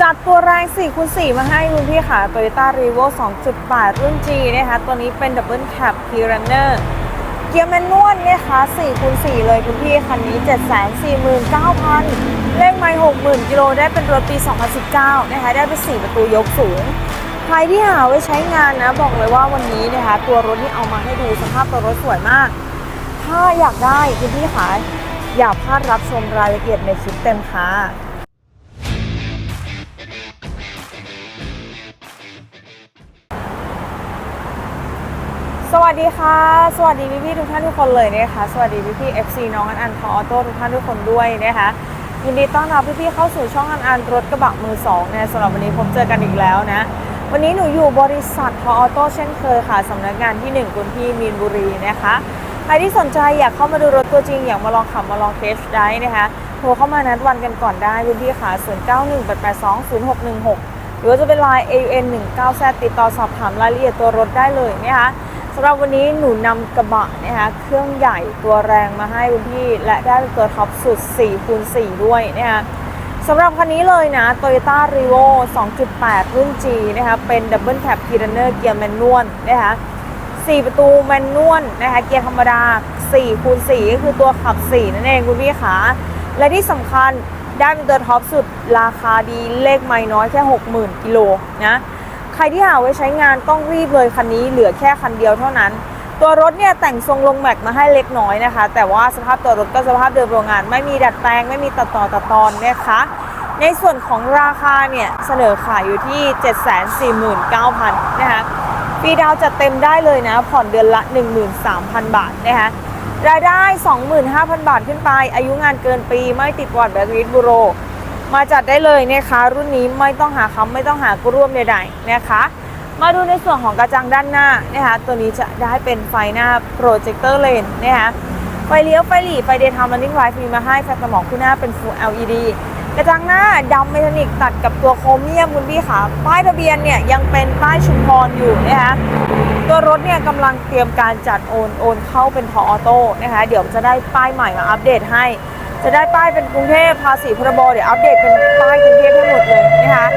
จัดตัวแรง4คูณ4มาให้คุณพี่ค่ะ Toyota r e v o 2.8 รุ่น G นะคะ ตัวนี้เป็น Double Cab p r u n n e r เกียร์แมนนวลนะคะ4คูณ4เลยคุณพี่ คันนี้ 749,000 เลขไม่60,000 กิโลได้เป็นรถปี 2019 นะคะ ได้เป็น4ประตูยกสูง ใครที่หาไว้ใช้งานนะ บอกเลยว่าวันนี้นะคะ ตัวรถนี่เอามาให้ดูสภาพตัวรถสวยมาก ถ้าอยากได้คุณพี่ค่ะอย่าพลาดรับชมรายละเอียดในคลิปเต็มค่ะ สวัสดีค่ะ สวัสดีพี่พี่ทุกท่านทุกคนเลยนะคะ สวัสดีพี่พี่ๆ FC น้องอันอันทออโต้ทุกท่านทุกคนด้วยนะคะยินดีต้อนรับพี่พี่เข้าสู่ช่องอันอันรถกระบะมือสองนะสำหรับวันนี้ผมเจอกันอีกแล้วนะ วันนี้หนูอยู่บริษัททออโต้เช่นเคยค่ะสำนักงานที่ 1กุนที่มีนบุรีนะคะใครที่สนใจอยากเข้ามาดูรถตัวจริงอยากมาลองขับมาลองเทสได้นะคะโทรเข้ามานัดวันกันก่อนได้พี่พี่ค่ะ 0918820616 หรือว่าจะเป็น Line AUN 19 z ติดต่อสอบถามรายละเอียดตัวรถได้เลยนะคะำหรับวันนี้หนูนำกระบะนะคะเครื่องใหญ่ตัวแรงมาให้คุณพี่ และได้เป็นตัวท็อปสุด4คูณ4ด้วยนะคะสำหรับคันนี้เลยนะ Toyota r e v o 2.8 รุ่น G นะคะเป็น Double Cab p r u n n e r เกียร์แมนนวลนะคะ4ประตูแมนนวลนะคะเกียร์ธรรมดา4คูณ4ก็คือตัวขับ 4 นั่นเองคุณพี่ขาและที่สำคัญได้เป็นตัวท็อปสุดราคาดีเลขไม่น้อยแค่ 60,000 กิโลนะ ใครที่หาไว้ใช้งานต้องรีบเลยคันนี้เหลือแค่คันเดียวเท่านั้น ตัวรถเนี่ยแต่งทรงลงแม็กมาให้เล็กน้อยนะคะ แต่ว่าสภาพตัวรถก็สภาพเดิมโรงงาน ไม่มีดัดแปลงไม่มีตัดต่อตัดตอนนะคะในส่วนของราคาเนี่ยเสนอขายอยู่ที่ 749,000นะคะฟรีดาวจัดเต็มได้เลยนะ ผ่อนเดือนละ 13,000 บาทนะคะรายได้ 25,000 บาทขึ้นไป อายุงานเกินปีไม่ติดประวัติแบล็คลิสต์บูโร มาจัดได้เลยนะคะ รุ่นนี้ไม่ต้องหาคำไม่ต้องหากร่วมใดๆนะคะ มาดูในส่วนของกระจังด้านหน้านะคะตัวนี้จะได้เป็นไฟหน้าโปรเจคเตอร์เลนนะคะไฟเลี้ยวไฟหลีไฟเดย์ไทม์ running light ฟรีมาให้ไฟสมองคู่หน้าเป็น full LED กระจังหน้าดำเมทัลลิกตัดกับตัวโครเมียมคุณพี่ค่ะป้ายทะเบียนเนี่ยยังเป็นป้ายชุมพรอยู่นะคะตัวรถเนี่ยกำลังเตรียมการจัดโอนโอนเข้าเป็นทอออโต้นะคะเดี๋ยวจะได้ป้ายใหม่มาอัปเดตให้ จะได้ป้ายเป็นกรุงเทพภาษีพรบเดี๋ยวอัปเดตเป็นป้ายกรุงเทพทั้งหมดเลยนะคะ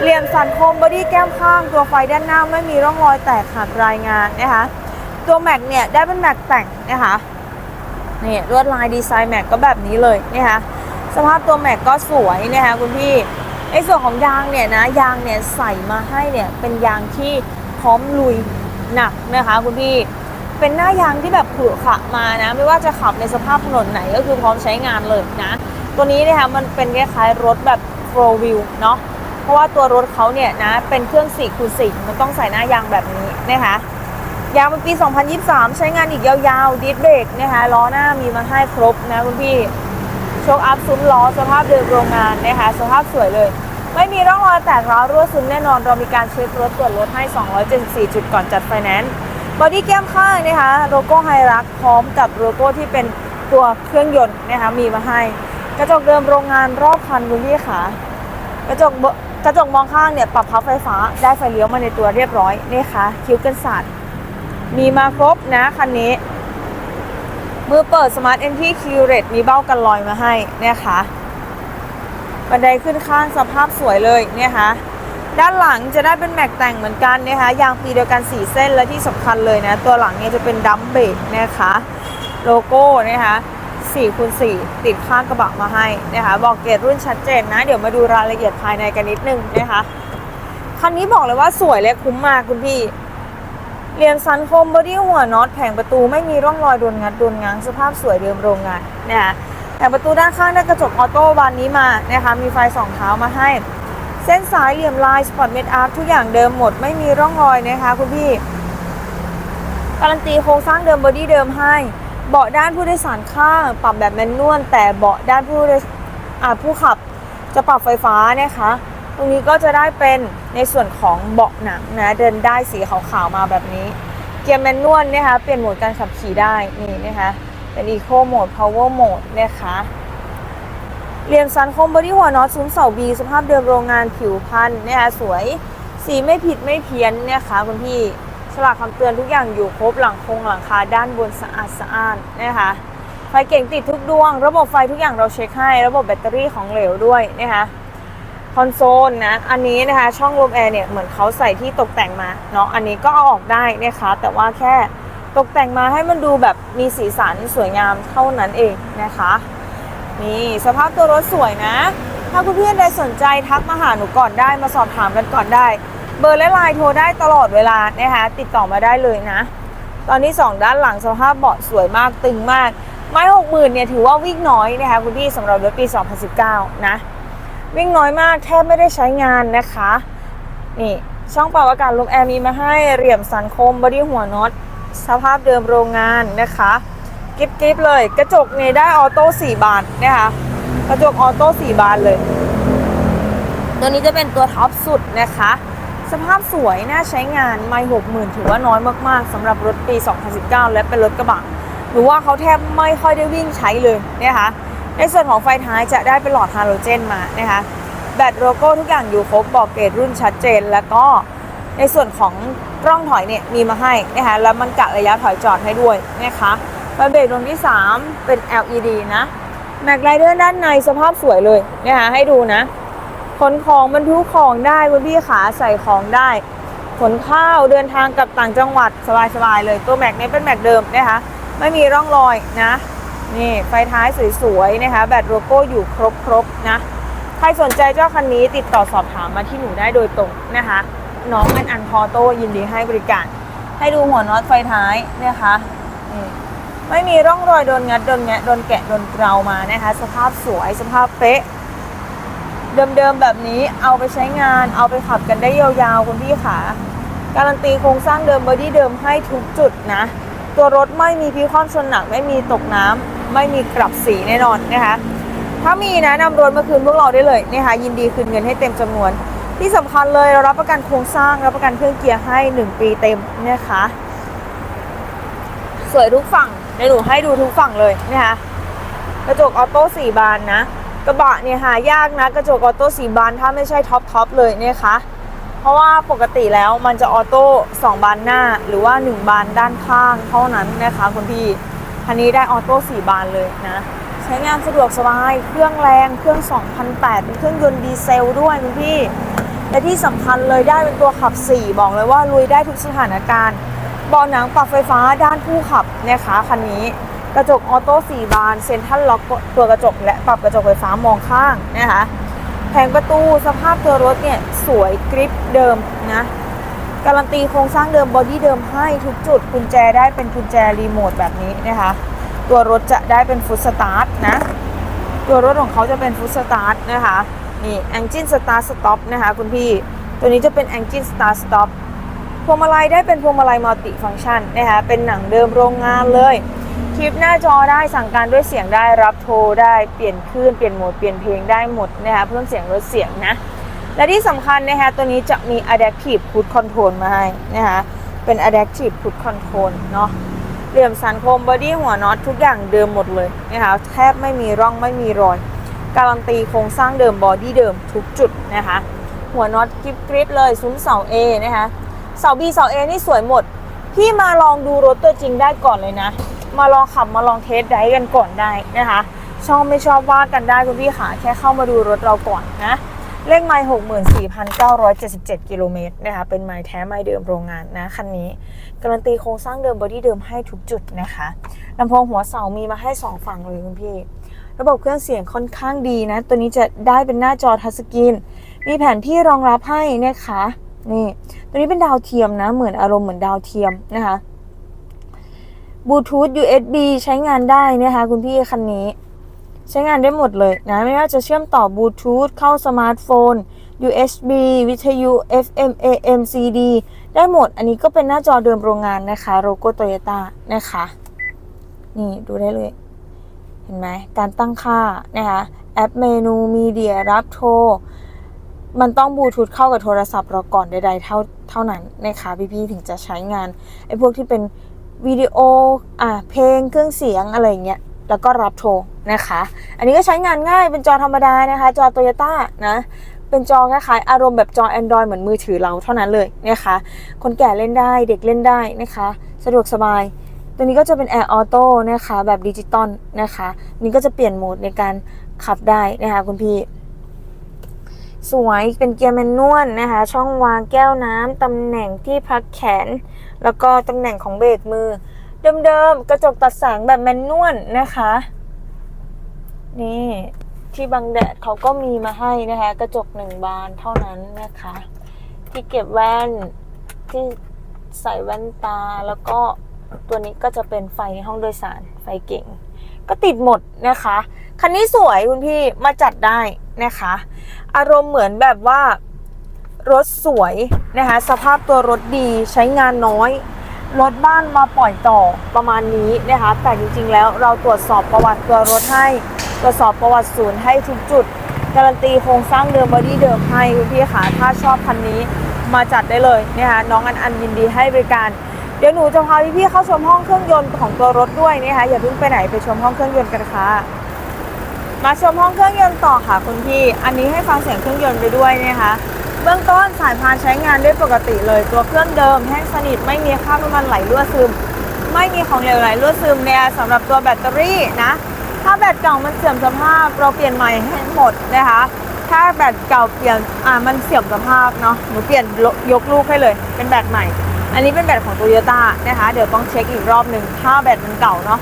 เหลี่ยมสันคมบอดี้แก้มข้างตัวไฟด้านหน้าไม่มีร่องรอยแตกขาดรายงานนะคะตัวแม็กเนี่ยได้เป็นแม็กแต่งนะคะนี่ลวดลายดีไซน์แม็กก็แบบนี้เลยนะคะสภาพตัวแม็กก็สวยนะคะคุณพี่ในส่วนของยางเนี่ยนะยางเนี่ยใส่มาให้เนี่ยเป็นยางที่พร้อมลุยหนักนะคะคุณพี่ เป็นหน้ายางที่แบบขรุขะมานะ ไม่ว่าจะขับในสภาพถนนไหนก็คือพร้อมใช้งานเลยนะ ตัวนี้นะคะมันเป็นคล้ายๆรถแบบ four wheel เนาะเพราะว่าตัวรถเขาเนี่ยนะเป็นเครื่อง4คูณ4มันต้องใส่หน้ายางแบบนี้นะคะยางเป็นปี 2023 ใช้งานอีกยาวๆดิสเบรกนะคะล้อหน้ามีมาให้ครบนะคุณพี่โชคอัพซุ้มล้อสภาพเดิมโรงงานนะคะสภาพสวยเลย ไม่มีร่องรอยแตกร้าวรั่วซึมแน่นอนเรามีการเช็ครถตรวจรถให้ 274 จุดก่อนจัดไฟแนนซ์ บอดี้แก้มข้างนะคะโลโก้ไฮรักพร้อมกับโลโก้ที่เป็นตัวเครื่องยนต์นะคะมีมาให้ กระจกเดิมโรงงานรอบคันคุณพี่ขากระจกกระจกมองข้างเนี่ยปรับพับไฟฟ้าได้ไฟเลี้ยวมาในตัวเรียบร้อยนี่ค่ะคิ้วกันสาดมีมาครบนะคันนี้ มือเปิด Smart Entry q r e t มีเบ้ากันลอยมาให้นะคะบันไดขึ้นข้างสภาพสวยเลยเนี่ยค่ะ ด้านหลังจะได้เป็นแม็กแต่งเหมือนกันนะคะยางปีเดียวกัน4เส้นและที่สำคัญเลยนะ ตัวหลังเนี่ยจะเป็นดัมเบรกนะคะโลโก้นะคะ4คูณ4ติดข้างกระบะมาให้นะคะบอกเกรดรุ่นชัดเจนนะ เดี๋ยวมาดูรายละเอียดภายในกันนิดนึงนะคะคันนี้บอกเลยว่าสวยและคุ้มมากคุณพี่เรียนซันคมบอดี้หัวน็อตแผงประตูไม่มีร่องรอยโดนงัดโดนง้างสภาพสวยเดิมโรงงานนะคะแผงประตูด้านข้างได้กระจกออโต้บานนี้มานะคะมีไฟสองเท้ามาให้ เส้นสายเหลี่ยมลายสปอร์ตเมดอาร์ทุกอย่างเดิมหมดไม่มีร่องรอยนะคะคุณพี่ การันตีโครงสร้างเดิมบอดี้เดิมให้ เบาะด้านผู้โดยสารข้างปรับแบบแมนนวลแต่เบาะด้านผู้โดยอาผู้ขับจะปรับไฟฟ้านะคะ ตรงนี้ก็จะได้เป็นในส่วนของเบาะหนังนะเดินได้สีขาวๆมาแบบนี้ เกียร์แมนนวลนะคะเปลี่ยนโหมดการขับขี่ได้นี่นะคะเป็น Eco Mode Power Mode นะคะ เรียมซันคมบอดี้หัวน็อตซุ้มเสาบีสภาพเดิมโรงงานผิวพันธ์เนะคะสวยสีไม่ผิดไม่เพี้ยนนะคะคุณพี่ฉลากคำเตือนทุกอย่างอยู่ครบหลังคงหลังคาด้านบนสะอาดสะอ้านนะคะไฟเก่งติดทุกดวง ระบบไฟทุกอย่างเราเช็คให้ ระบบแบตเตอรี่ของเหลวด้วยนะคะไฟอนโซลนะอันนี้นะคะช่องลมแอร์เนี่ยเหมือนเขาใส่ที่ตกแต่งมาเนาะอันนี้ก็เอาออกได้นะคะแต่ว่าแค่ตกแต่งมาให้มันดูแบบมีสีสันสวยงามเท่านั้นเองนะคะ นี่สภาพตัวรถสวยนะ ถ้าคุณเพื่อนใดสนใจทักมาหาหนูก่อนได้มาสอบถามกันก่อนได้ เบอร์และไลน์โทรได้ตลอดเวลานะคะติดต่อมาได้เลยนะ ตอนนี้ 2 ด้านหลังสภาพเบาะสวยมากตึงมาก ไม้หกหมื่นเนี่ยถือว่าวิ่งน้อยนะคะคุณพี่สำหรับรถปี 2019 นะ วิ่งน้อยมากแทบไม่ได้ใช้งานนะคะ นี่ช่องเป่าอากาศลมแอร์มีมาให้เหลี่ยมสันคมบอดี้หัวน็อตสภาพเดิมโรงงานนะคะ กิฟกิฟเลย กระจกเนี่ยได้ออโต้4บานนะคะกระจกออโต้4บานเลย ตัวนี้จะเป็นตัวท็อปสุดนะคะ สภาพสวยน่าใช้งานไม่หกหมื่นถือว่าน้อยมากๆสำหรับรถปี 2019 และเป็นรถกระบะหรือว่าเขาแทบไม่ค่อยได้วิ่งใช้เลยนะคะในส่วนของไฟท้ายจะได้เป็นหลอดฮาโลเจนมานะคะแบตโลโก้ทุกอย่างอยู่ครบบอกเกรดรุ่นชัดเจน แล้วก็ในส่วนของกล้องถอยเนี่ยมีมาให้นะคะแล้วมันกะระยะถอยจอดให้ด้วยนะคะ ไฟเบรกดวงที่ 3 เป็น LED นะแม็กไรเดอร์ด้านในสภาพสวยเลยนะคะให้ดูนะขนของบรรทุกของได้คุณพี่ขาใส่ของได้ขนข้าวเดินทางกับต่างจังหวัดสบายๆเลย ตัวแม็กนี้เป็นแม็กเดิมนะคะไม่มีร่องรอยนะนี่ไฟท้ายสวยๆนะคะแบตโลโก้อยู่ครบๆนะ ใครสนใจเจ้าคันนี้ติดต่อสอบถามมาที่หนูได้โดยตรงนะคะน้องอันอันพอโต้ยินดีให้บริการ ให้ดูหัวน็อตไฟท้ายนะคะนี่ ไม่มีร่องรอยโดนงัดโดนแงะโดนแกะโดนเกลามานะคะ สภาพสวยสภาพเป๊ะ เดิมๆแบบนี้เอาไปใช้งานเอาไปขับกันได้ยาวๆคุณพี่ขาการันตีโครงสร้างเดิมบอดี้เดิมให้ทุกจุดนะ ตัวรถไม่มีพิความชนหนักไม่มีตกน้ำไม่มีกลับสีแน่นอนนะคะ ถ้ามีนะนำรถมาคืนพวกเราได้เลยนะคะยินดีคืนเงินให้เต็มจำนวน ที่สำคัญเลยเรารับประกันโครงสร้างรับประกันเครื่องเกียร์ให้ 1 ปีเต็มนะคะสวยทุกฝั่ง เดี๋ยวหนูให้ดูทุกฝั่งเลยนะคะกระจกออโต้สี่บานนะกระบะเนี่ยหายากนะ กระจกออโต้สี่บานถ้าไม่ใช่ท็อปท็อปเลยเนะคะเพราะว่าปกติแล้วมันจะออโต้สองบานหน้าหรือว่า1บานด้านข้างเท่านั้นนะคะคุณพี่คันนี้ได้ออโต้สี่บานเลยนะใช้งานสะดวกสบายเครื่องแรงเครื่อง2008เป็นเครื่องยนต์ดีเซลด้วยคุณพี่และที่สำคัญเลยได้เป็นตัวขับ 4 บอกเลยว่าลุยได้ทุกสถานการณ์ เบาะหนังปรับไฟฟ้าด้านผู้ขับนะคะคันนี้กระจกออโต้4บานเซ็นทรัลล็อกตัวกระจกและปรับกระจกไฟฟ้ามองข้างนะคะแผงประตูสภาพตัวรถเนี่ยสวยกริปเดิมนะการันตีโครงสร้างเดิมบอดี้เดิมให้ทุกจุดกุญแจได้เป็นกุญแจรีโมทแบบนี้นะคะตัวรถจะได้เป็นฟุตสตาร์ทนะตัวรถของเขาจะเป็นฟุตสตาร์ทนะคะนี่ Engine Start Stop นะคะคุณพี่ ตัวนี้จะเป็น Engine Start Stop พวงมาลัยได้เป็นพวงมาลัยมัลติฟัง c t ชันนะคะเป็นหนังเดิมโรงงานเลย คลิปหน้าจอได้สั่งการด้วยเสียงได้รับโทรได้เปลี่ยนคลื่นเปลี่ยนโหมดเปลี่ยนเพลงได้หมดนะคะเพิ่มเสียงลดเสียงนะ และที่สำคัญนะคะตัวนี้จะมี Adaptive Cruise Control มาให้นะคะเป็น Adaptive Cruise Control เนาะเหลี่ยมสันคมบอดี้หัวน็อตทุกอย่างเดิมหมดเลยนะคะแทบไม่มีร่องไม่มีรอย การันตีโครงสร้างเดิมบอดี้เดิมทุกจุดนะคะหัวน็อตกริบกริบเลยซุ้มเสา A นะคะ เสา B เสา A นี่สวยหมด พี่มาลองดูรถตัวจริงได้ก่อนเลยนะ มาลองขับมาลองเทสไดรฟ์กันก่อนได้นะคะ ชอบไม่ชอบว่ากันได้คุณพี่ขาแค่เข้ามาดูรถเราก่อนนะเลขไมล์64,977กิโลเมตรนะคะ เป็นไมล์แท้ไมล์เดิมโรงงานนะ คันนี้การันตีโครงสร้างเดิมบอดี้เดิมให้ทุกจุดนะคะลำโพงหัวเสามีมาให้2ฝั่งเลยคุณพี่ ระบบเครื่องเสียงค่อนข้างดีนะ ตัวนี้จะได้เป็นหน้าจอทัชสกรีน มีแผนที่รองรับให้นะคะ นี่ ตัวนี้เป็นดาวเทียมนะ เหมือนอารมณ์เหมือนดาวเทียมนะคะบลูทูธ USB ใช้งานได้นะคะคุณพี่คันนี้ ใช้งานได้หมดเลยนะไม่ว่าจะเชื่อมต่อบลูทูธเข้าสมาร์ทโฟน USB วิทยุ FM AM CD ได้หมด อันนี้ก็เป็นหน้าจอเดิมโรงงานนะคะโลโก้โตโยต้านะคะ นี่ดูได้เลย เห็นไหมการตั้งค่านะคะแอปเมนูมีเดียรับโทร มันต้องบลูทูธเข้ากับโทรศัพท์เราก่อนใดๆเท่าเท่านั้นนะคะพี่ๆถึงจะใช้งานไอ้พวกที่เป็นวิดีโออะเพลงเครื่องเสียงอะไรเงี้ยแล้วก็รับโทรนะคะ อันนี้ก็ใช้งานง่ายเป็นจอธรรมดานะคะ จอโตโยต้านะ เป็นจอคล้ายๆอารมณ์แบบจอ Android เหมือนมือถือเราเท่านั้นเลยนะคะ คนแก่เล่นได้เด็กเล่นได้นะคะ สะดวกสบาย ตัวนี้ก็จะเป็น Air Auto นะคะ แบบดิจิตอลนะคะ นี่ก็จะเปลี่ยนโหมดในการขับได้นะคะคุณพี่ สวยเป็นเกียร์แมนนวลนะคะ ช่องวางแก้วน้ำตำแหน่งที่พักแขน แล้วก็ตำแหน่งของเบรกมือ เดิมๆ กระจกตัดแสงแบบแมนนวลนะคะ นี่ที่บังแดดเขาก็มีมาให้นะคะ กระจกหนึ่งบานเท่านั้นนะคะ ที่เก็บแว่นที่ใส่แว่นตาแล้วก็ตัวนี้ก็จะเป็นไฟในห้องโดยสารไฟเก่ง ก็ติดหมดนะคะ คันนี้สวยคุณพี่มาจัดได้ นะคะ อารมณ์เหมือนแบบว่ารถสวยนะคะ สภาพตัวรถดีใช้งานน้อย รถบ้านมาปล่อยต่อประมาณนี้นะคะ แต่จริงๆแล้วเราตรวจสอบประวัติตัวรถให้ ตรวจสอบประวัติศูนย์ให้ทุกจุด การันตีโครงสร้างเดิมบอดี้เดิมให้คุณพี่ค่ะถ้าชอบคันนี้มาจัดได้เลยนะคะน้องอันอันยินดีให้บริการเดี๋ยวหนูจะพาพี่ๆเข้าชมห้องเครื่องยนต์ของตัวรถด้วยนะคะอย่าเพิ่งไปไหนไปชมห้องเครื่องยนต์กันค่ะ มาชมห้องเครื่องยนต์ต่อค่ะคุณพี่ อันนี้ให้ฟังเสียงเครื่องยนต์ไปด้วยนะคะ เบื้องต้นสายพานใช้งานได้ปกติเลย ตัวเครื่องเดิมแห้งสนิทไม่มีคราบน้ำมันไหลรั่วซึม ไม่มีของเหลวไหลรั่วซึมเนี่ยสำหรับตัวแบตเตอรี่นะ ถ้าแบตเก่ามันเสื่อมสภาพเราเปลี่ยนใหม่ให้หมดนะคะ ถ้าแบตเก่าเปลี่ยนอ่ามันเสื่อมสภาพเนาะหนูเปลี่ยนยกลูกให้เลย เป็นแบตใหม่ อันนี้เป็นแบตของโตโยต้านะคะ เดี๋ยวต้องเช็คอีกรอบหนึ่งถ้าแบตมันเก่าเนาะ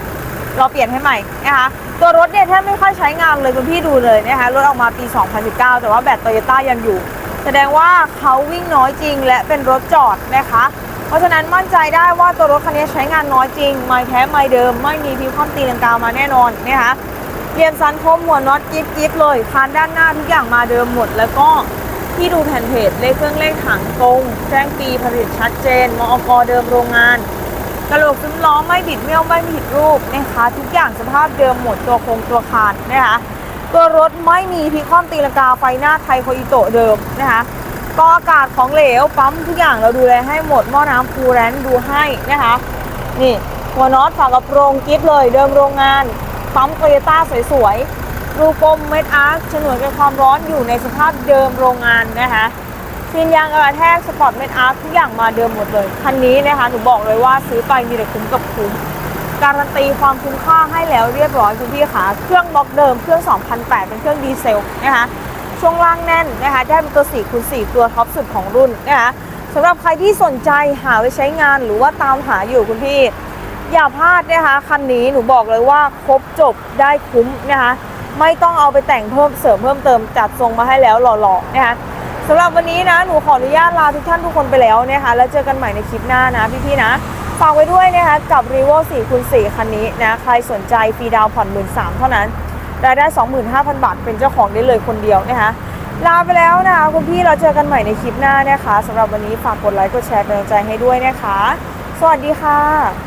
เราเปลี่ยนให้ใหม่นะคะตัวรถเนี่ยแทบไม่ค่อยใช้งานเลยคุณพี่ดูเลยนะคะรถออกมาปี 2019 แต่ว่าแบตโตโยต้ายังอยู่ แสดงว่าเขาวิ่งน้อยจริง และเป็นรถจอดนะคะ เพราะฉะนั้นมั่นใจได้ว่าตัวรถคันนี้ใช้งานน้อยจริง ไม่แท้ไม่เดิม ไม่มีพิวความตีลังกามาแน่นอนนะคะเรียมซันคมหัวน็อตจิ๊บจิ๊บเลยคานด้านหน้าทุกอย่างมาเดิมหมด แล้วก็ที่ดูแผ่นเพจเลขเครื่องเลขถังตรง แจ้งปีผลิตชัดเจนมอกเดิมโรงงาน กระโหลกซุ้มล้อไม่บิดเบี้ยวไม่ผิดรูปนะคะทุกอย่างสภาพเดิมหมดตัวโครงตัวคานนะคะตัวรถไม่มีพิคว่ำตีลังกาไฟหน้าไทยโคอิโตะเดิมนะคะกออากาศของเหลวปั๊มทุกอย่างเราดูแลให้หมดหม้อน้ำคูแรนดูให้นะคะนี่หัวน็อตฝากระโปรงกิฟเลยเดิมโรงงานปั๊มโตโยต้าสวยๆรูปมเม็ดอาร์คฉนวนกันความร้อนอยู่ในสภาพเดิมโรงงานนะคะ ซีนยางกระแทกสปอร์ตเมทอาร์ทุกอย่างมาเดิมหมดเลย คันนี้นะคะหนูบอกเลยว่าซื้อไปมีแต่คุ้มกับคุ้ม การันตีความคุ้มค่าให้แล้วเรียบร้อยคุณพี่ขาเครื่องบล็อกเดิมเครื่อง 2008 เป็นเครื่องดีเซลนะคะช่วงล่างแน่นนะคะได้เป็นตัว4คูณ4ตัวท็อปสุดของรุ่นนะคะสำหรับใครที่สนใจหาไว้ใช้งานหรือว่าตามหาอยู่คุณพี่ อย่าพลาดนะคะคันนี้หนูบอกเลยว่าครบจบได้คุ้มนะคะไม่ต้องเอาไปแต่งเพิ่มเสริมเพิ่มเติมจัดทรงมาให้แล้วหล่อๆนะคะ สำหรับวันนี้นะหนูขออนุญาตลาทุกท่านทุกคนไปแล้วนะคะแล้วเจอกันใหม่ในคลิปหน้านะพี่ๆนะฝากไว้ด้วยนะคะกับ r e v o 4คูณ4คันนี้นะใครสนใจฟรีดาวผ่อนหมื่นสามเท่านั้นรายได้ 25,000 บาท เป็นเจ้าของได้เลยคนเดียวนะคะลาไปแล้วนะคะคุณพี่เราเจอกันใหม่ในคลิปหน้านะคะสำหรับวันนี้ฝากกดไลค์กดแชร์เป็นกำลังใจให้ด้วยนะคะ สวัสดีค่ะ